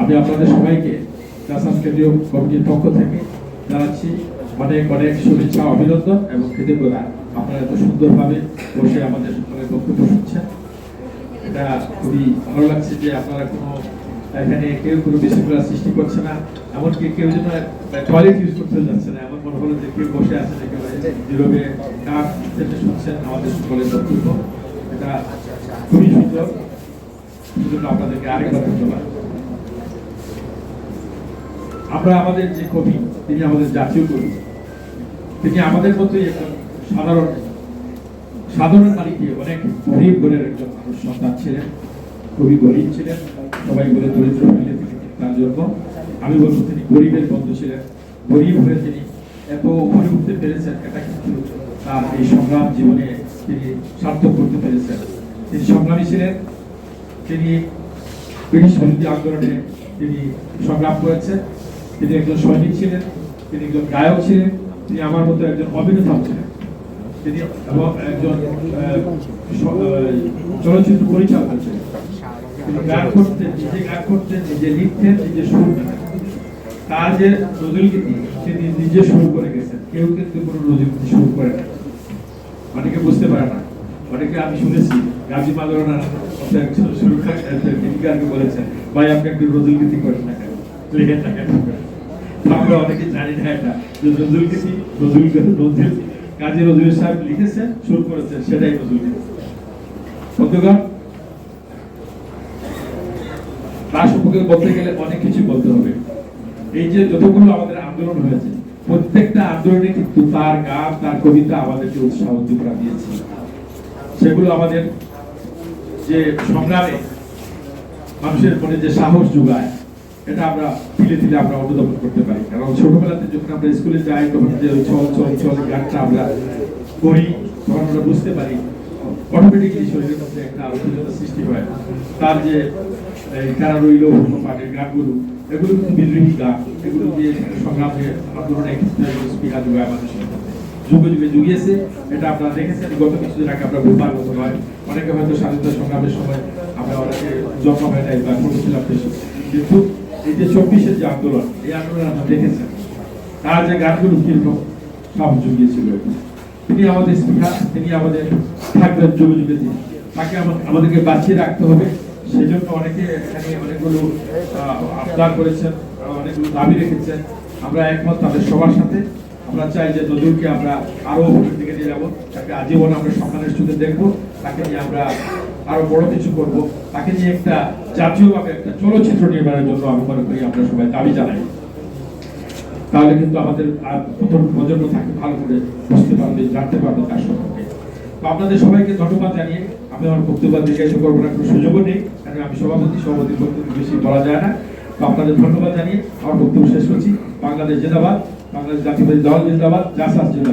আমি আপনাদের সবাইকে জাসাস কেন্দ্রীয় কমিটির পক্ষ থেকে জানাচ্ছি অনেক অনেক শুভেচ্ছা, অভিনন্দন এবং কৃতজ্ঞতা। আপনারা এত সুন্দরভাবে বসে আমাদের সকলের বক্তব্য শুনছেন। এটা খুবই ভালো লাগছে যে আপনারা কোনো, এখানে কেউ কোনো বিশৃঙ্খলা সৃষ্টি করছে না, এমনকি কেউ যেন টয়লেট ইউজ করতে যাচ্ছে না, এমন মনে হলো যে কেউ বসে আছে একেবারে নীরবে কাজ থেকে শুনছেন আমাদের সকলের বক্তব্য। এটা খুবই সুন্দর। সেজন্য আপনাদেরকে আরেকবার ধন্যবাদ। আমরা আমাদের যে কবি, তিনি আমাদের জাতীয় কবি। তিনি আমাদের মতোই একজন সাধারণ সাধারণ মালিকে অনেক গরিব ঘরের একজন মানুষ সন্তান ছিলেন। খুবই গরিব ছিলেন। সবাই বলে দরিদ্র মিলে তিনি তার জন্য আমি বলব তিনি গরিবের বন্ধু ছিলেন। গরিব হয়ে তিনি এত উপরে উঠতে পেরেছেন, এটা কিন্তু তার এই সংগ্রাম জীবনে তিনি সার্থক করতে পেরেছেন। তিনি সংগ্রামী ছিলেন। তিনি ব্রিটিশ বিরোধী আন্দোলনে তিনি সংগ্রাম করেছেন। তিনি একজন সৈনিক ছিলেন তিনি একজন গায়ক ছিলেন তিনি আমার মতো একজন অভিনেতা ছিলেন তিনি এবং একজন চলচ্চিত্র পরিচালক ছিলেন তিনি গান করতেন নিজে গান করতেন নিজে লিখতেন নিজে সুর দিতেন তার যে নজরুলগীতি তিনি নিজে শুরু করে গেছেন কেউ কিন্তু কোনো নজরুলগীতি শুরু করে না অনেকে বুঝতে পারে না অনেকে আমি শুনেছি গাজী মাদরানা সুরক্ষা দীপিকাকে বলেছেন ভাই আপনি একটু নজরুলগীতি করেন না লিখেন না কেন তো আমরা অনেকে জানি না এটা। যে নজরুলগীতি নজরুল নজরুল কাজী নজরুল সাহেব লিখেছেন শুরু করেছেন, সেটাই নজরুলগীতি বন্ধুগণ বলতে গেলে অনেক কিছু বলতে হবে। এই যে যতগুলো আমাদের আন্দোলন হয়েছে, প্রত্যেকটা আন্দোলনে কিন্তু তার গান, তার কবিতা আমাদেরকে উৎসাহ উদ্দীপনা দিয়েছে। সেগুলো আমাদের যে সংগ্রামে মানুষের মনে যে সাহস যোগায় এটা আমরা ধীরে ধীরে আমরা অনুধাবন করতে পারি। কারণ ছোটবেলাতে যখন আমরা স্কুলে যাই, তখন যে ওই চল চল চল গানটা আমরা করি তখন আমরা বুঝতে পারি অটোমেটিকলি শরীরের মধ্যে একটা অভিজ্ঞতা সৃষ্টি হয়। তার যে কারা রইল পাটের গানগুলো, এগুলো কিন্তু বিদ্রোহী গান। এগুলো দিয়ে সংগ্রামে আন্দোলনে স্পিকার যোগায় মানুষের যুগে যুগে জুগিয়েছে, এটা আপনারা দেখেছেন, গত কিছুদিন আগে আমরা মতো নয় অনেকে হয়তো স্বাধীনতা সংগ্রামের সময় আমরা অনেকে জন্ম হয় নাই বা ছোট ছিলাম বেশি। কিন্তু এই যে চব্বিশের যে আন্দোলন, এই আন্দোলন আমরা দেখেছেন, তার যে গানগুলো কীরকম সব জুগিয়েছিল। তিনি আমাদের স্পিকার, তিনি আমাদের থাকবেন তিনি তাকে আমাদেরকে বাঁচিয়ে রাখতে হবে। সেজন্য অনেকে এখানে অনেকগুলো আবদার করেছেন, অনেকগুলো দাবি রেখেছেন। আমরা একমত তাদের সবার সাথে। আমরা চাই যে নজরুলকে আমরা আরও উপরের দিকে নিয়ে যাব। তাকে আজীবন আমরা সম্মানের সুযোগ দেখব। তাকে নিয়ে আমরা আরও বড় কিছু করব। তাকে নিয়ে একটা জাতীয়ভাবে একটা চলচ্চিত্র নির্মাণের জন্য আমি মনে করি আমরা সবাই দাবি জানাই। তাহলে কিন্তু আমাদের আর প্রথম প্রজন্ম থাকে ভালো করে বুঝতে পারবে, জানতে পারবে তার সম্পর্কে। তো আপনাদের সবাইকে ধন্যবাদ জানিয়ে আমি আমার বক্তব্য দীর্ঘায়িত করব না, কোনো সুযোগও নেই। কারণ আমি সভাপতি সভাপতির বক্তব্য বেশি বলা যায় না। তো আপনাদের ধন্যবাদ জানিয়ে আমার বক্তব্য শেষ করছি। বাংলাদেশ জিন্দাবাদ, বাংলাদেশ জাতীয়বাদী দল জিন্দাবাদ, জাসাস জিন্দাবাদ।